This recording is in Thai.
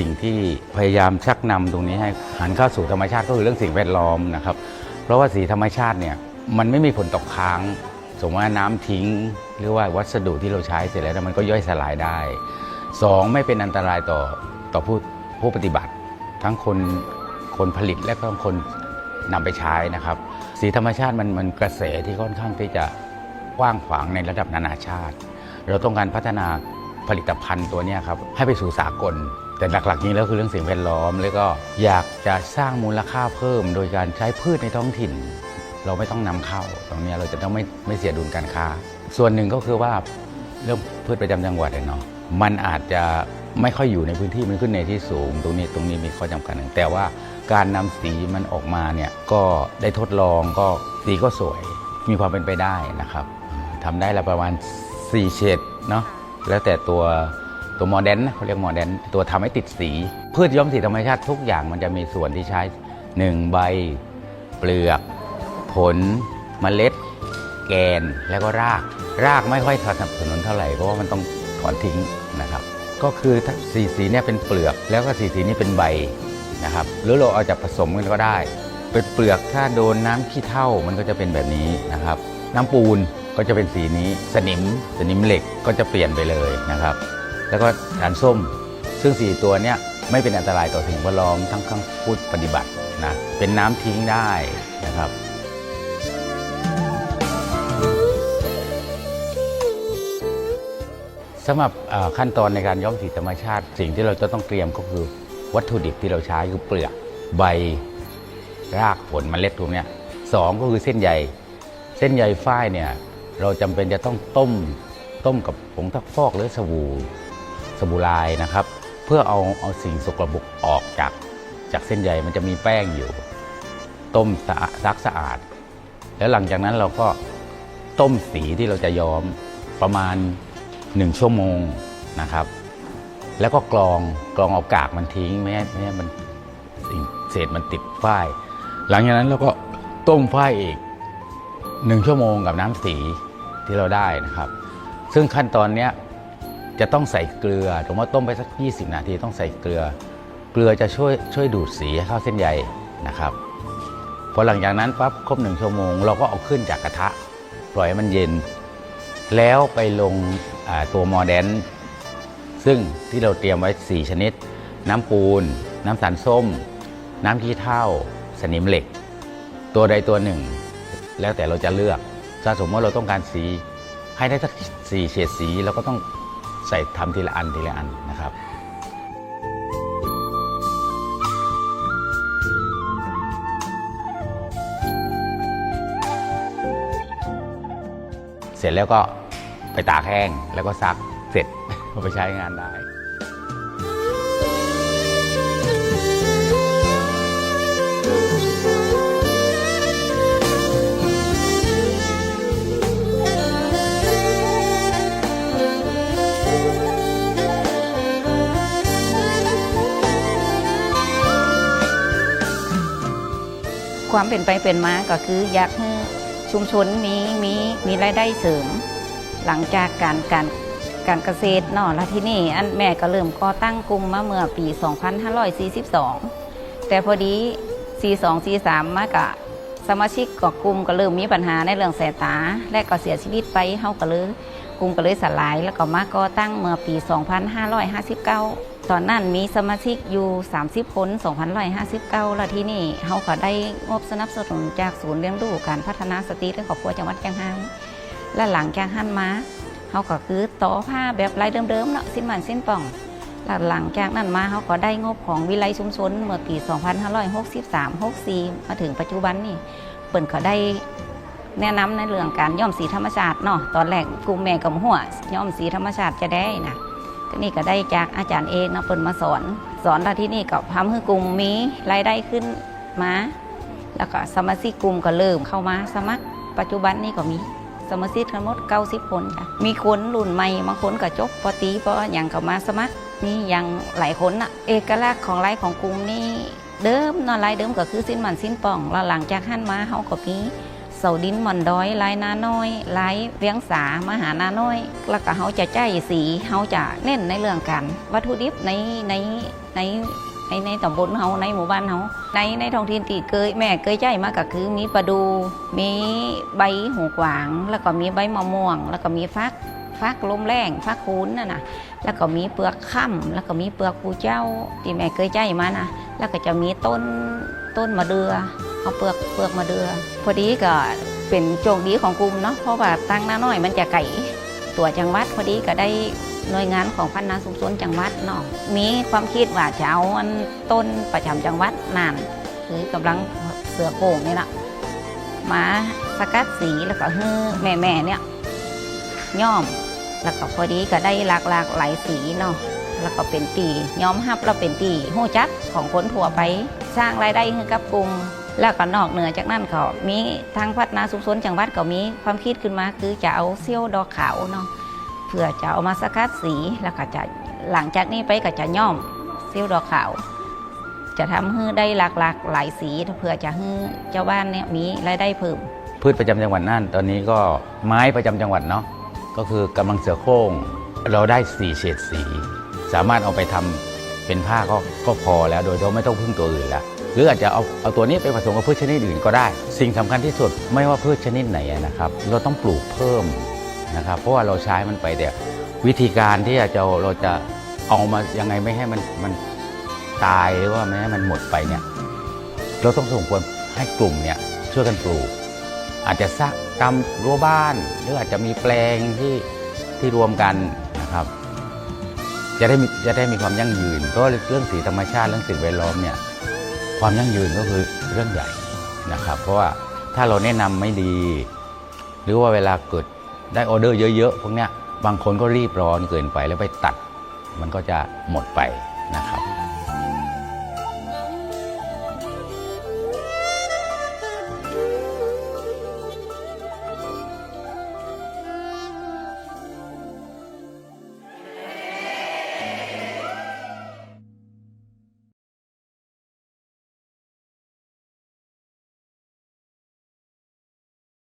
สิ่งที่พยายามชักนำตรงนี้ให้หันเข้าสู่ธรรมชาติก็คือเรื่องสิ่งแวดล้อมนะครับ เพราะว่าสีธรรมชาติเนี่ยมันไม่มีผลตกค้าง สมมติว่าน้ำทิ้ง หรือว่าวัสดุที่เราใช้เสร็จแล้วมันก็ย่อยสลายได้สองไม่เป็นอันตรายต่อต่อผู้ผู้ปฏิบัติ ทั้งคนคนผลิตและก็คนนำไปใช้นะครับ สีธรรมชาติมันมันกระแสที่ค่อนข้างที่จะกว้างขวางในระดับนานาชาติ เราต้องการพัฒนาผลิตภัณฑ์ตัวนี้ครับให้ไปสู่สากล แต่หลักๆนี้แล้วคือเรื่องสิ่งแวดล้อม แล้วก็อยากจะสร้างมูลค่าเพิ่ม โดยการใช้พืชในท้องถิ่น เราไม่ต้องนำเข้า ตรงนี้เราจะต้องไม่ไม่เสียดุลการค้า ส่วนหนึ่งก็คือว่าเรื่องพืชประจำจังหวัดเนาะมันอาจจะไม่ค่อยอยู่ในพื้นที่มันขึ้นในที่สูง ตรงนี้ตรงนี้มีข้อจำกัดหนึ่งแต่ว่าการนำสีมันออกมาเนี่ยก็ได้ทดลองก็สีก็สวยมีความเป็นไปได้นะครับทำได้ละประมาณ4เฉดเนาะแล้วแต่ตัว ตัวโมเดนนะเขาเรียกโมเดนตัวทำให้ติดสี พืชย้อมสีธรรมชาติทุกอย่างมันจะมีส่วนที่ใช้ 1 ใบ เปลือก ผล เมล็ด แกนแล้วก็ราก รากไม่ค่อยสนับสนุนเท่าไหร่เพราะว่ามันต้องถอนทิ้งนะครับ ก็คือสีสีเนี่ยเป็นเปลือก แล้วก็สีสีนี้เป็นใบนะครับหรือเราเอาจากผสมกันก็ได้ เป็นเปลือกถ้าโดนน้ำขี้เถ้ามันก็จะเป็นแบบนี้นะครับ น้ำปูนก็จะเป็นสีนี้ สนิมสนิมเหล็กก็จะเปลี่ยนไปเลยนะครับ แล้วก็สารส้ม ซึ่งสีตัวเนี้ยไม่เป็นอันตรายต่อสิ่งแวดล้อมทั้งข้างพูดปฏิบัตินะเป็นน้ำทิ้งได้นะครับสำหรับขั้นตอนในการย้อมสีธรรมชาติ สิ่งที่เราจะต้องเตรียมก็คือวัตถุดิบที่เราใช้คือเปลือกใบรากผลเมล็ดตรงเนี้ยสองก็คือเส้นใยเส้นใยฝ้ายเนี่ยเราจำเป็นจะต้องต้มต้มกับผงทักฟอกหรือสบู่ สบู่ลายนะครับ เพื่อเอาเอาสิ่งสกปรกออกจากจากเส้นใยมันจะมีแป้งอยู่ ต้มสะซักสะอาด แล้วหลังจากนั้นเราก็ต้มสีที่เราจะย้อมประมาณ 1 ชั่วโมงนะครับ แล้วก็กรองกรองเอากากมันทิ้งไม่ให้ไม่ให้มันสิ่งเศษมันติดฝ้าย หลังจากนั้นเราก็ต้มฝ้ายอีกหนึ่งชั่วโมงกับน้ำสีที่เราได้นะครับ ซึ่งขั้นตอนเนี้ย จะต้องใส่เกลือผมว่าต้มไปสัก 20 นาทีต้องใส่เกลือ เกลือจะช่วยช่วยดูดสีให้เข้าเส้นใยนะครับพอหลังจากนั้นปั๊บครบหนึ่งชั่วโมงเราก็เอาขึ้นจากกระทะ ปล่อยให้มันเย็น แล้วไปลงตัวโมเดน ซึ่งที่เราเตรียมไว้ 4 ชนิด น้ำปูน น้ำสารส้ม น้ำขี้เถ้า สนิมเหล็ก ตัวใดตัวหนึ่ง แล้วแต่เราจะเลือกถ้าสมมติว่าเราต้องการสีให้ได้สักสี่เฉดสีเราก็ต้อง ใส่ทำทีละอันทีละอันนะครับเสร็จแล้วก็ไปตากแห้งแล้วก็ซักเสร็จเอาไปใช้งานได้ ความเป็นไปเป็นมาก็คืออยากให้ชุมชนมีมีมีรายได้เสริม หลังจากการการการเกษตรเนาะแล้วที่นี่อันแม่ก็เริ่มก่อตั้งกลุ่มมาเมื่อปี 2542 แต่พอดี 42 43 มากะสมาชิกของกลุ่มก็เริ่มมีปัญหาในเรื่องสายตา และก็เสียชีวิตไปเฮาก็เลยกลุ่มก็เลยสลาย แล้วก็มาก่อตั้งเมื่อปี 2559 ตอนนั้นมีสมาชิกอยู่ 30 คน2,159แล้วที่นี่เฮาก็ได้งบสนับสนุนจากศูนย์เลี้ยงดูการพัฒนาสตรีและครอบครัวจังหวัดเชียงรายและหลังจากหันมาเฮาก็คือต่อผ้าแบบลายเดิมๆเนาะสิ้นมันสิ้นป่องแล้วหลังจากนั้นมาเฮาก็ได้งบของวิไลชุมชนเมื่อปี 2563-64 มาถึงปัจจุบันนี่เปิ่นก็ได้แนะนำในเรื่องการย้อมสีธรรมชาติเนาะตอนแรกกลุ่มแม่กับหัวย้อมสีธรรมชาติจะได้นะ ก็นี่ก็ได้จากอาจารย์เอกนะเปิ่นมาสอน สอนแล้วที่นี่ก็ทำให้กลุ่มมีรายได้ขึ้นมา แล้วก็สมาชิกกลุ่มก็เริ่มเข้ามาสมัคร ปัจจุบันนี้ก็มีสมาชิกทั้งหมด90 คนจ้ะมีคนรุ่นใหม่บางคนก็จบปตรีปอย่างก็มาสมัครนี่ย่างหลายคนอะเอกลักษณ์ของไลายของกลุ่มนี่เดิมนอนลายเดิมก็คือสิ้นมันสิ้นป่องแล้วหลังจากหันมาเขาก็มี เสาดินหมอนดอยลายนาน้อยลายเวียงสามหานาน้อย แล้วก็เขาจะใจสีเขาจะเน้นในเรื่องกัน วัตถุดิบในในในในในตำบลเขาในหมู่บ้านเขาในในท้องถิ่นที่เคยแม่เคยใจมากก็คือมีปลาดู มีใบหูกวาง แล้วก็มีใบมะม่วง แล้วก็มีฟักฟักลมแรงฟักคูนน่ะนะแล้วก็มีเปลือกค่ำแล้วก็มีเปลือกปูเจ้าที่แม่เคยใจมานะแล้วก็จะมีต้นต้นมะเดือ เอาเปลือกเปลือกมาเดือพอดีก็เป็นโชคดีของกลุ่มเนาะเพราะว่าตั้งหน้าน้อยมันจะไก่ตัวจังหวัดพอดีก็ได้หน่วยงานของพัฒนาสุขสนจังหวัดเนาะมีความคิดว่าจะเอาอันต้นประจำจังหวัดนั่นคือกำลังเสือโป่งนี่แหละมาสกัดสีแล้วก็ฮื้อแม่แม่เนี่ยย่อมแล้วก็พอดีก็ได้หลากหลากหลายสีเนาะแล้วก็เป็นตีย้อมฮับแล้วเป็นตีหู้จักของคนทั่วไป สร้างรายได้ให้กับกลุ่ม แล้วก็นอกเหนือจากนั้นเขามีทางพัฒนาสุขสนจังหวัดก็มีความคิดขึ้นมาคือจะเอาเซี่ยวดอกขาวเนาะเพื่อจะเอามาสกัดสีแล้วก็จะหลังจากนี้ไปก็จะย่อมเซี่ยวดอกขาว จะทำให้ได้หลากหลากหลายสีเพื่อจะให้เจ้าบ้านเนี่ยมีรายได้เพิ่มพืชประจำจังหวัดน่านตอนนี้ก็ไม้ประจำจังหวัดเนาะก็คือกำลังเสือโคร่งเราได้สี่เฉดสี สามารถเอาไปทำเป็นผ้าก็ก็พอแล้วโดยเราไม่ต้องพึ่งตัวอื่นแล้ว หรืออาจจะเอาเอาตัวนี้ไปผสมกับพืชชนิดอื่นก็ได้ สิ่งสำคัญที่สุดไม่ว่าพืชชนิดไหนนะครับเราต้องปลูกเพิ่มนะครับ เพราะว่าเราใช้มันไปแต่วิธีการที่จะเราจะเอามายังไงไม่ให้มันมันตายหรือว่าไม่ให้มันหมดไปเนี่ยเราต้องส่งควรให้กลุ่มเนี่ยช่วยกันปลูก อาจจะสร้างตามรั้วบ้าน หรืออาจจะมีแปลงที่ที่รวมกันนะครับ จะได้จะได้มีความยั่งยืนเพราะเรื่องสีธรรมชาติเรื่องสิ่งแวดล้อมเนี่ย ความยั่งยืนก็คือเรื่องใหญ่นะครับ เพราะว่าถ้าเราแนะนำไม่ดี หรือว่าเวลาเกิดได้ออเดอร์เยอะๆพวกเนี้ยบางคนก็รีบร้อนเกินไปแล้วไปตัด มันก็จะหมดไปนะครับ